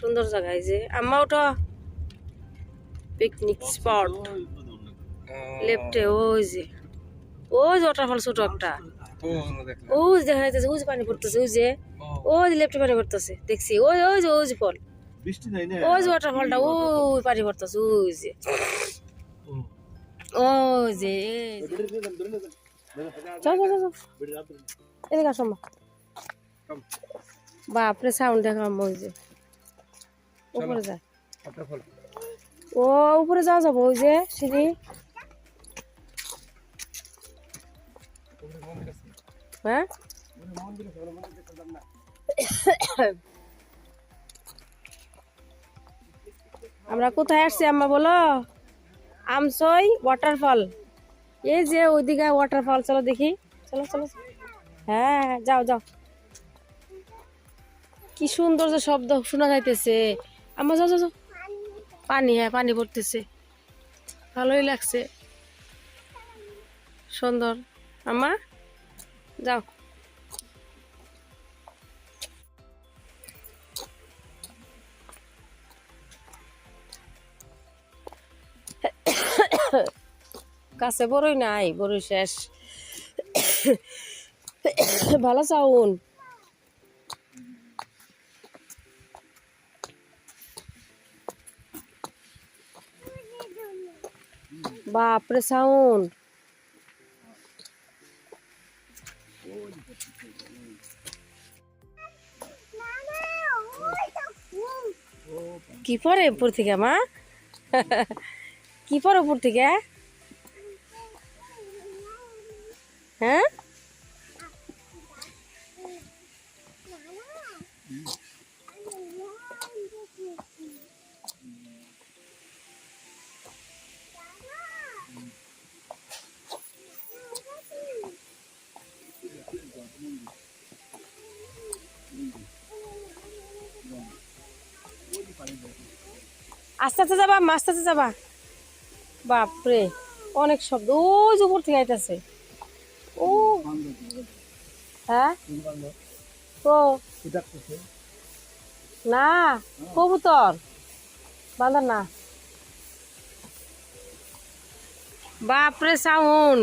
সুন্দর জায়গা এই যে। আম্মা ওটা পিকনিক স্পট লেফটে ওই যে। ওই যে ওয়াটারফল ছোট একটা। ওই দেখা যাইতেছে ওই যে পানি পড়তেছে ওই যে। ওই যে লেফটে পানি পড়তেছে দেখছি। ওই ওই যে ওই যে ফল। ওই যে ওয়াটারফলটা ওই পানি পড়তেছে ওই যে। ওই যে চল চল চল, এদিকে আসো বাপরে সাউন্ড দেখা ওই যে। উপরে যায় ও উপরে যাওয়া যাব ওই যে সিঁড়ি। হ্যাঁ? আমরা কোথায় আসছি আম্মা বলো? আমসই ওয়াটারফল এই যে ওইদিকে ওয়াটারফল চলো দেখি। চলো চলো। হ্যাঁ যাও যাও। কি সুন্দর যে শব্দ শোনা যাইতেছে। আমার যাও যাও। পানি হ্যাঁ পানি পড়তেছে। ভালোই লাগছে। সুন্দর। আমা যাও। কাছে বড়ই নাই, বড়ই শেষ। ভালো চাউন। বাপরে সাউন্ড কি পরে উপর থেকে মা? কি পরে উপর থেকে? হ্যাঁ? আস্তে আস্তে যাবা আম্মা, আস্তে যাবা। বাপরে অনেক শব্দ। ওই যে উপর থেকে আইতাছে। ও। হ্যাঁ? ও। না কবুতর। বাঁধার না। বাপরে সাউন্ড।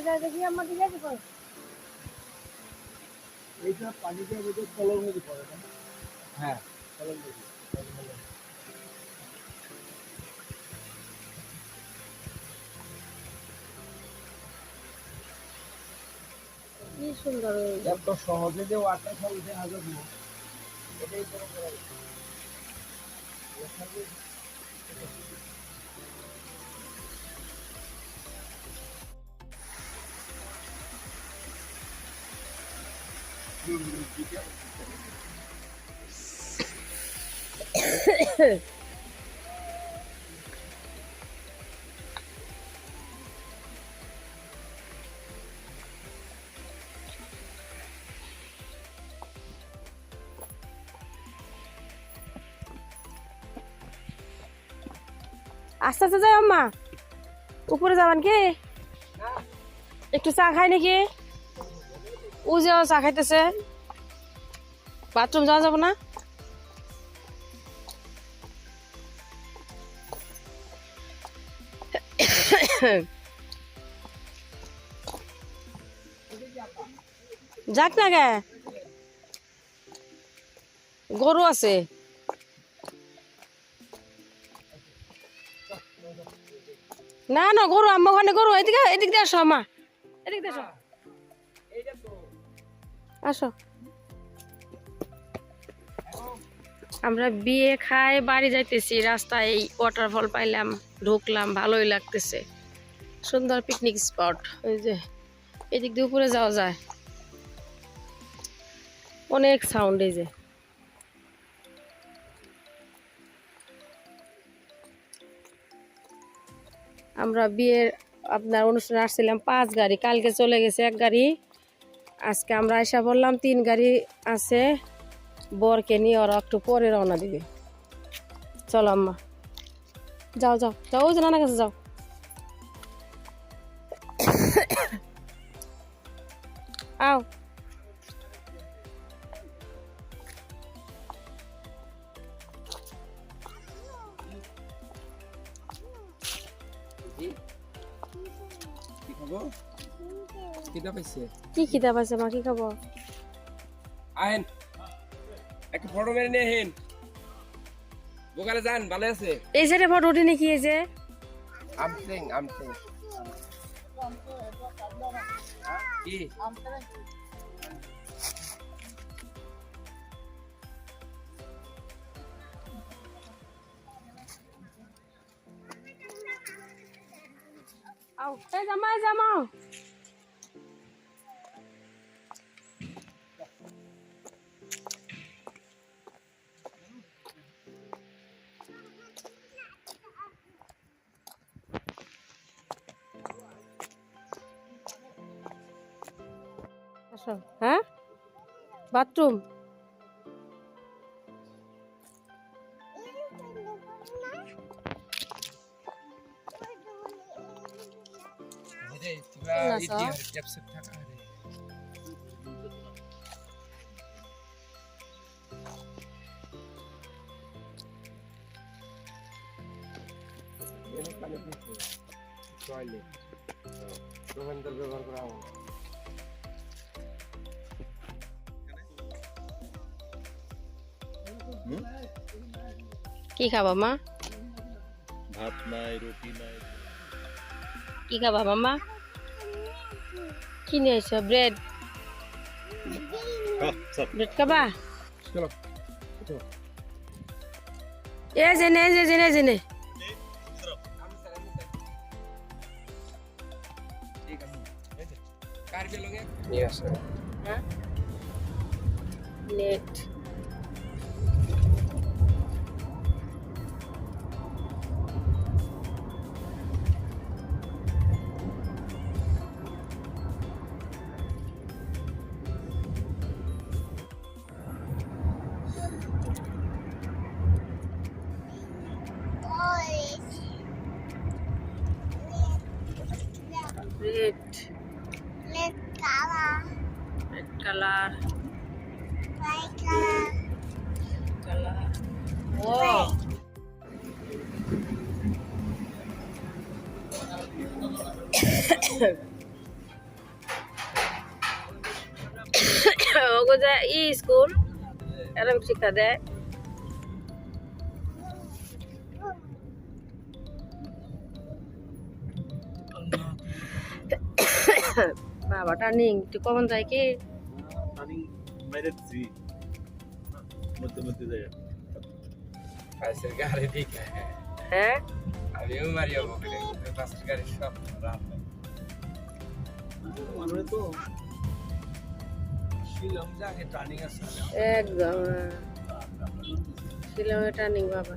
যায় দেখি দিকে আছে কই? এইটা পানিটা বোধহয় কলর মধ্যে পড়ে না হ্যাঁ কলর মধ্যে কি সুন্দর এত সহজে যে ওয়াটার ফল উঠে হাজার এটাই বড় আস্তে আস্তে যাই আম্মা। উপরে যাবেন কি? একটু চা খাই নাকি? ও যে চা খাইতেছে। বাথরুম যাওয়া যাব না? যাক না গে গরু আছে। না না, গরু, আম্মা ওখানে গরু, এদিকে, এদিক দিয়ে আসো, আম্মা। এদিক দিয়ে আসো। আসো। আমরা বিয়ে খাই বাড়ি যাইতেছি, রাস্তায় এই ওয়াটারফল পাইলাম, ঢুকলাম, ভালোই লাগতেছে। সুন্দর পিকনিক স্পট ওই যে এদিক দিয়ে উপরে যাওয়া যায়। অনেক সাউন্ড এই যে। আমরা বিয়ের আপনার অনুষ্ঠানে আসছিলাম, পাঁচ গাড়ি, কালকে চলে গেছে এক গাড়ি। আজকে আমরা এসে বললাম, তিন গাড়ি আছে, বরকে নিয়ে ওরা একটু পরে রওনা দিবে। চলো আম্মা। যাও যাও যাও, ওই যে কাছে যাও। আও। পাইছে? কি খিদা পাইছে মা কি খাব আহেন। একটু ফটো মেরে নিয়ে হেন দোকানে যান ভালো আছে? এই সাইডে ফটো উঠে নাকি এই যে? আমসিং আমসিং কি? আও। এই জামাই জামাও বাথরুম? টয়লেট। ব্যবহার করা হবে কি খাবা মা? ভাত নাই রুটি নাই। কি খাবা মামা? কি নিয়ে আসছো ব্রেড। ব্রেড খাবা? এ জেনে যে জেনে জেনে। ঠিক আছে। এই যে, কার বেলুঙে নিয়ে যা ই স্কুল। এরম শিক্ষা দেয়। বাবা টার্নিং একটু কমন যায় কি? দিছি। মধ্যে মধ্যে যায় পাশের গাড়ি দিকে। হ্যাঁ? আমিও মারি যাব পাশের গাড়ি সব রাত আমরা তো শিলং যাকে টার্নিং আছে একদম। শিলংয়ে টার্নিং বাবা